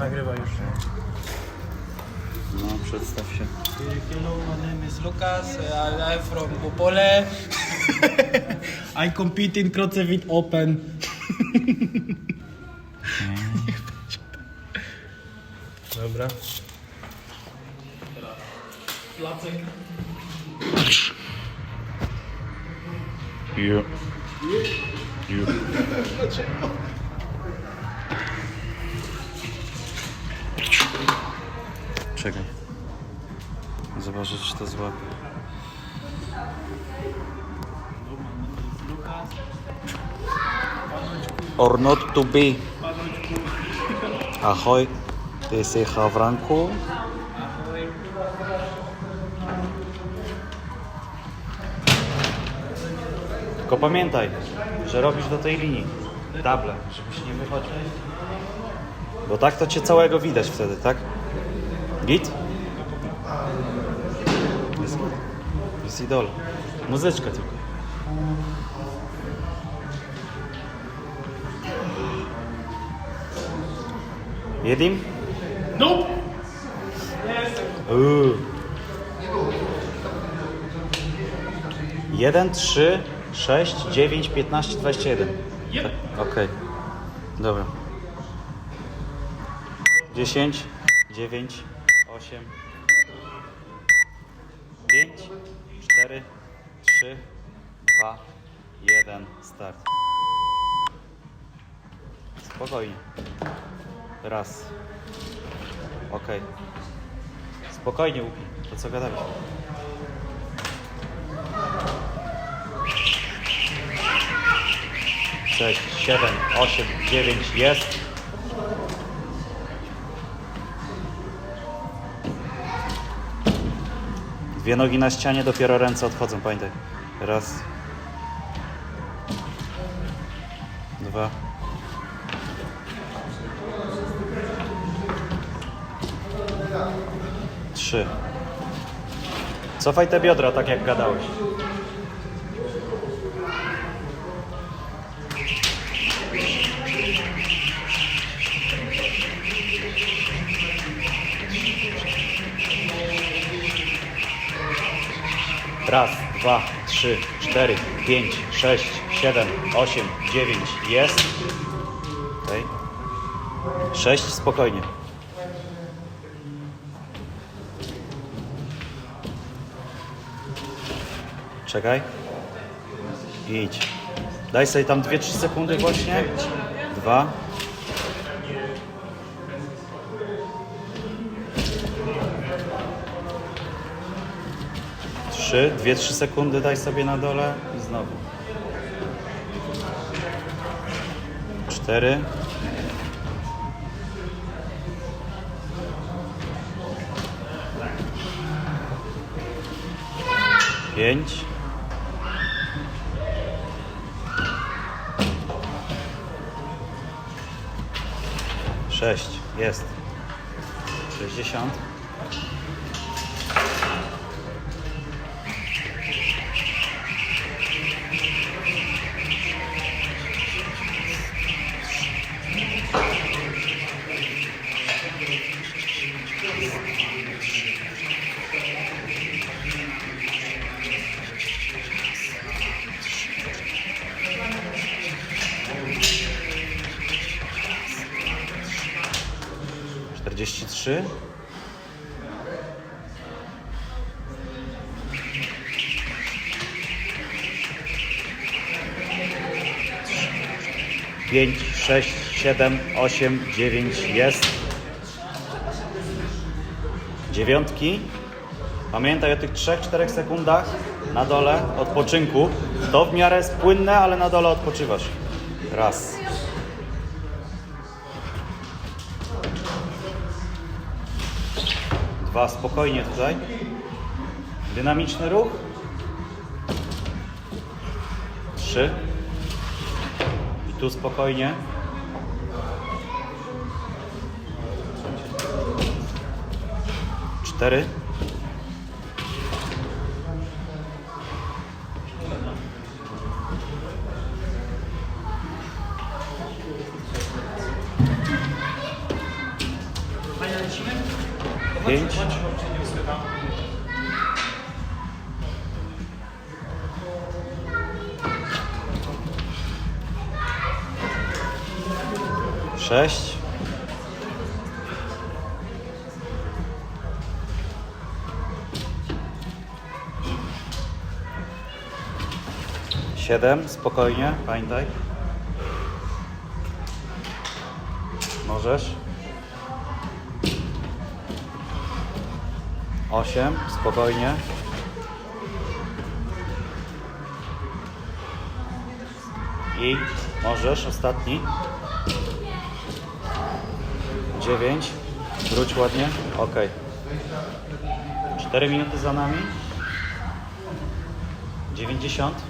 nagrywa już. No, przedstaw się. Hello, my name is Lucas. I'm from Opole. I compete in Krocewit Open. Dobra. Placek. You. You. Czekaj. Zobaczę, czy to złapie. Or not to be. Ahoj, ty jesteś Hawranku. Tylko pamiętaj, że robisz do tej linii table, żebyś nie wychodził. Bo tak to cię całego widać wtedy, tak? Git? Jest, jest idol. Muzyczka tylko. Jedim? Nope. Uuu. 1, 3, 6, 9, 15, 21. Yep. Tak, Okej. Dobra. 10, 9, 8, 5, 4, 3, 2, 1, start. Spokojnie. Raz. Okej. Spokojnie, Łupi. To co gadałeś? Sześć, siedem, osiem, dziewięć, jest. Dwie nogi na ścianie, dopiero ręce odchodzą, pamiętaj. Raz. Dwa. Trzy. Cofaj te biodra, tak jak gadałeś. Raz, dwa, trzy, cztery, pięć, sześć, siedem, osiem, dziewięć. Jest. Okej. Sześć, spokojnie. Czekaj. Idź. Daj sobie tam 2-3 sekundy właśnie. Dwa. Trzy, dwie, trzy sekundy daj sobie na dole i znowu. Cztery. Pięć. Sześć. Jest. Sześćdziesiąt. 7, 8, 9 jest. Dziewiątki. Pamiętaj o tych 3-4 sekundach na dole odpoczynku. To w miarę jest płynne, ale na dole odpoczywasz. Raz. Dwa, spokojnie tutaj. Dynamiczny ruch. Trzy. I tu spokojnie. that it? 7, spokojnie, pamiętaj. Możesz. 8, spokojnie. I możesz, ostatni. 9, wróć ładnie, ok. 4 minuty za nami. 90.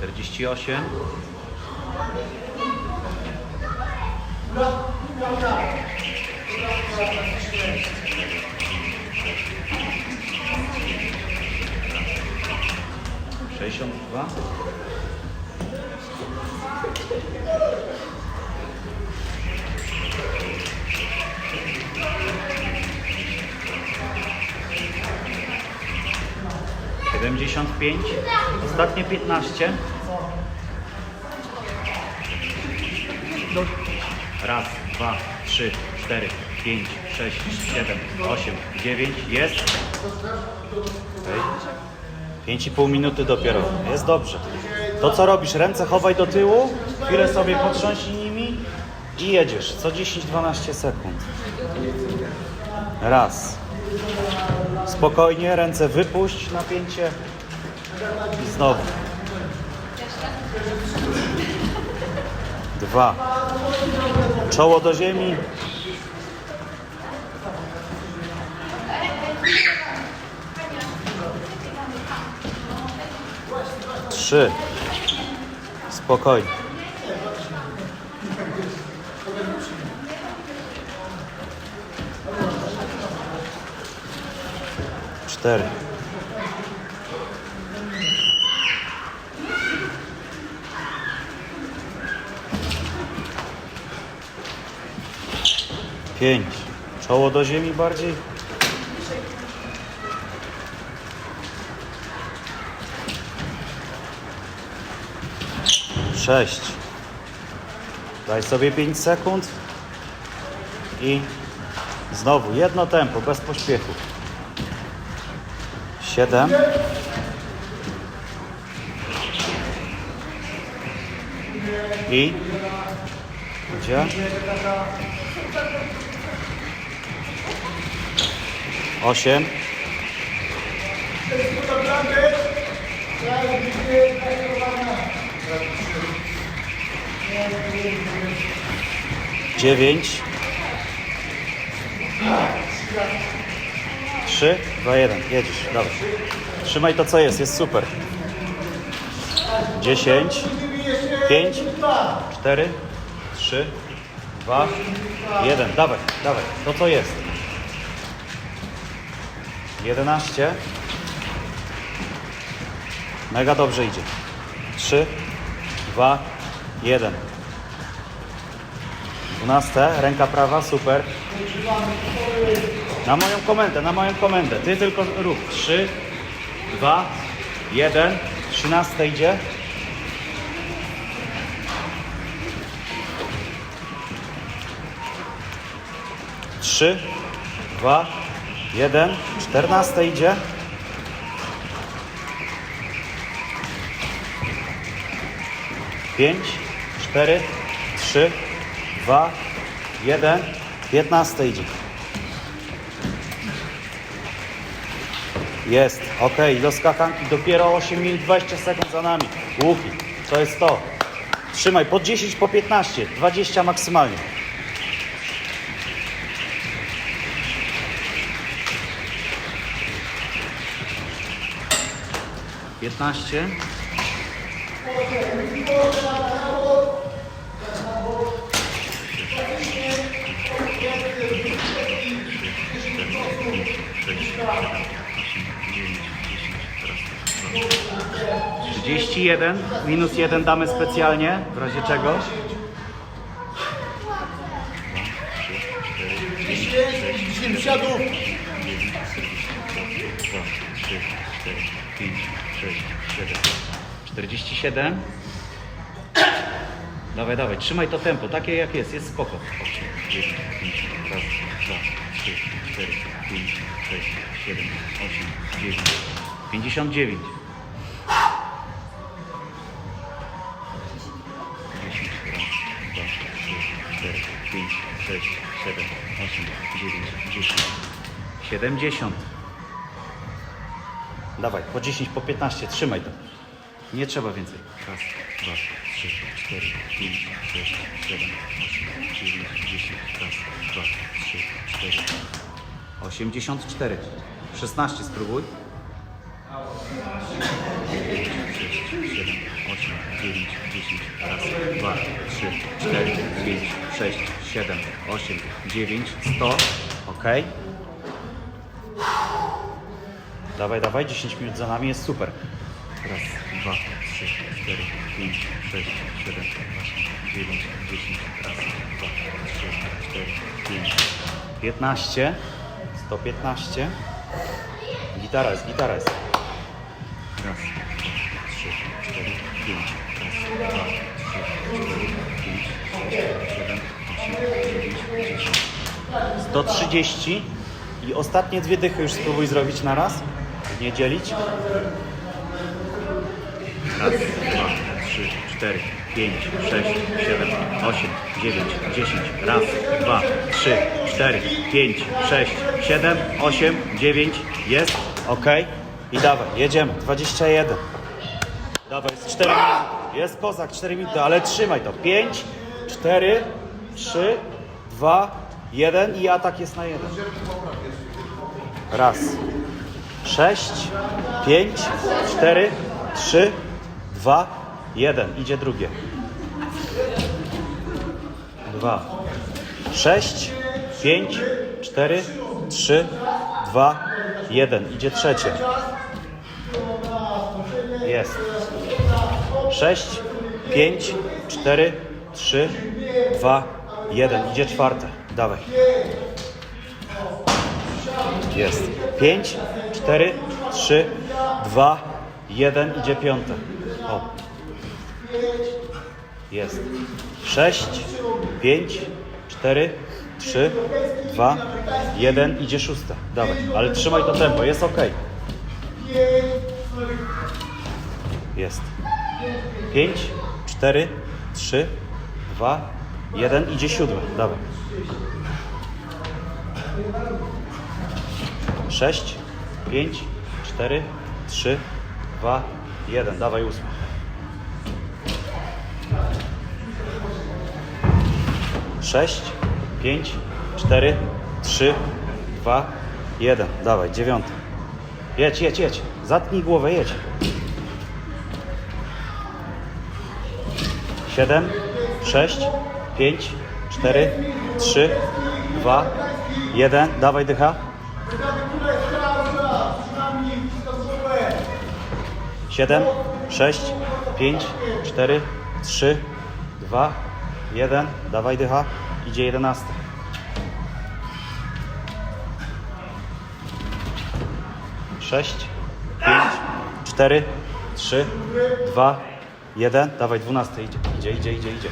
Czterdzieści osiem. Sześćdziesiąt dwa. Siedemdziesiąt pięć. Ostatnie piętnaście. Raz, dwa, trzy, cztery, pięć, sześć, siedem, osiem, dziewięć. Jest. Okej. Pięć i pół minuty dopiero. Jest dobrze. To co robisz? Ręce chowaj do tyłu, chwilę sobie potrząśnij nimi i jedziesz. Co 10-12 sekund. Raz. Spokojnie, ręce wypuść, napięcie. I znowu. Dwa. Czoło do ziemi. Trzy. Spokojnie. Cztery. Pięć. Czoło do ziemi bardziej. Sześć. Daj sobie 5 sekund. I znowu jedno tempo, bez pośpiechu. Siedem. I gdzie? Osiem. Dziewięć. Trzy, dwa, jeden. Jedziesz. Dobra. Trzymaj to co jest, jest super. Dziesięć. Pięć. Cztery. Trzy. Dwa. Jeden. Dawaj, dawaj. To co jest. 11. Mega dobrze idzie. 3, 2, 1. 12. Ręka prawa, super. Na moją komendę, na moją komendę. Ty tylko rób. 3, 2, 1. 13 idzie. Trzy, dwa, jeden. Czternaste idzie. Pięć, cztery, trzy, dwa, jeden. Piętnaste idzie. Jest, ok, do skakanki dopiero 8 minut 20 sekund za nami. Łuki, to jest to. Trzymaj po 10, po 15, 20 maksymalnie. Piętnaście. Trzydzieści jeden. Minus jeden damy specjalnie, w razie czego. Czterdzieści siedem. Dawaj, dawaj, trzymaj to tempo, takie jak jest, jest spoko. 8, 9, 5, raz, dwa, trzy, cztery, pięć, sześć, siedem, osiem, dziewięć. 59. 70. Dawaj, po 10, po 15, trzymaj to. Nie trzeba więcej. Raz, dwa, trzy, cztery, pięć, sześć, siedem, osiem, dziewięć, dziesięć. Raz, dwa, trzy, cztery. 84. 16 spróbuj. 6, 7, 8, 9, 10. Raz, dwa, trzy, cztery, pięć, sześć, siedem, osiem, dziewięć, 100. Ok. Dawaj, dawaj, 10 minut za nami jest super. Raz, dwa, trzy, cztery, pięć, sześć, siedem, osiem, dziewięć, dziesięć. Raz, dwa, trzy, cztery, pięć, piętnaście, sto piętnaście. Gitara jest, gitara jest. Raz, dwa, trzy, cztery, pięć. Raz, dwa, trzy, cztery, pięć, sześć, siedem, osiem, dziewięć, dziesięć. 130 i ostatnie dwie dychy już spróbuj zrobić na raz. Nie dzielić. Raz, dwa, trzy, cztery, pięć, sześć, siedem, osiem, dziewięć, dziesięć. Raz, dwa, trzy, cztery, pięć, sześć, siedem, osiem, dziewięć. Jest. Ok. I dawaj, jedziemy. 21. Dawaj, jest 4 minuty. Jest kozak, 4 minuty, ale trzymaj to. 5, 4, 3, 2, 1 i atak jest na 1. Raz. 6, 5, 4, 3, 2, 1. Idzie drugie. 2, 6, 5, 4, 3, 2, 1. Idzie trzecie. Jest. 6, 5, 4, 3, 2, 1. Idzie czwarte. Dawaj. Jest. 5, 4, 3, 2, 1. Idzie piąte. O. Jest. 6, 5, 4, 3, 2, 1. Idzie szóste. Dawaj. Ale trzymaj to tempo. Jest ok. Jest. 5, 4, 3, 2, 1. Idzie siódme. Dawaj. 6, 5, 4, 3, 2, 1. Dawaj ósme. Sześć, pięć, cztery, trzy, dwa, jeden. Dawaj, dziewiąty. Jedź, jedź, jedź. Zatnij głowę, jedź. Siedem, sześć, pięć, cztery, trzy, dwa, jeden. Dawaj dycha. Siedem, sześć, pięć, cztery, trzy, dwa, jeden. Dawaj dycha. Idzie jedenasty. Sześć, pięć, cztery, trzy, dwa, jeden. Dawaj dwunasty. Idzie, idzie, idzie, idzie, idzie.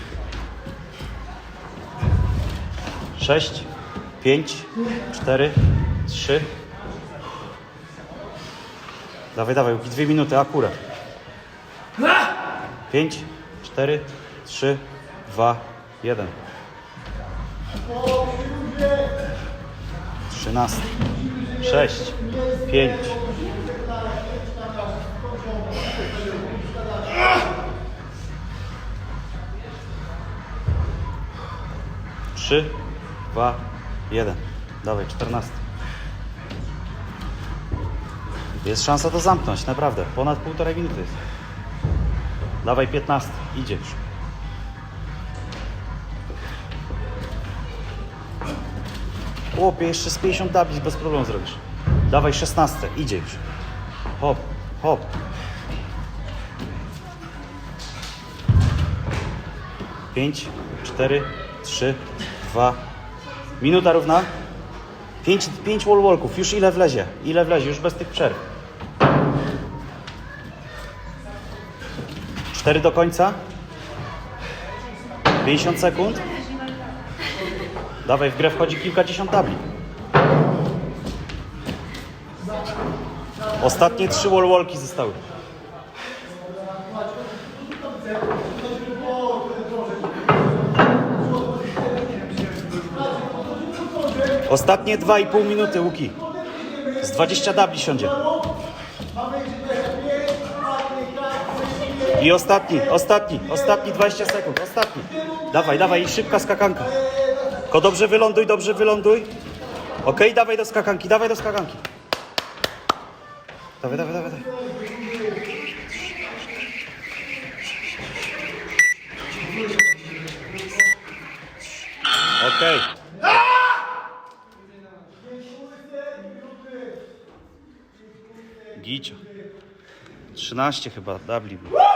Sześć, pięć, cztery, trzy. Dawaj, dawaj, już dwie minuty, akurat. Pięć, cztery, trzy, dwa, jeden. Trzynaście, sześć, pięć. Trzy, dwa, jeden. Dawaj, czternasty. Jest szansa to zamknąć, naprawdę. Ponad półtorej minuty. Dawaj, 15. Idzie już. Chłopie, jeszcze z 50 tablic bez problemu zrobisz. Dawaj, 16. Idzie już. Hop, hop. Pięć, cztery, trzy, dwa. Minuta równa. Pięć, pięć wall walków. Już ile wlezie? Ile wlezie? Już bez tych przerw. Cztery do końca. 50 sekund. Dawaj, w grę wchodzi kilkadziesiąt tabli. Ostatnie trzy wall walki zostały. Ostatnie 2,5 minuty, Łuki. Z 20 dabli siądzie. I ostatni, ostatni, ostatni 20 sekund, ostatni. Dawaj, dawaj, i szybka skakanka. Ko dobrze wyląduj, dobrze wyląduj. Okej, dawaj do skakanki, dawaj do skakanki. Dawaj, dawaj, dawaj. dawaj. Okej. Gicio. 13 chyba, było.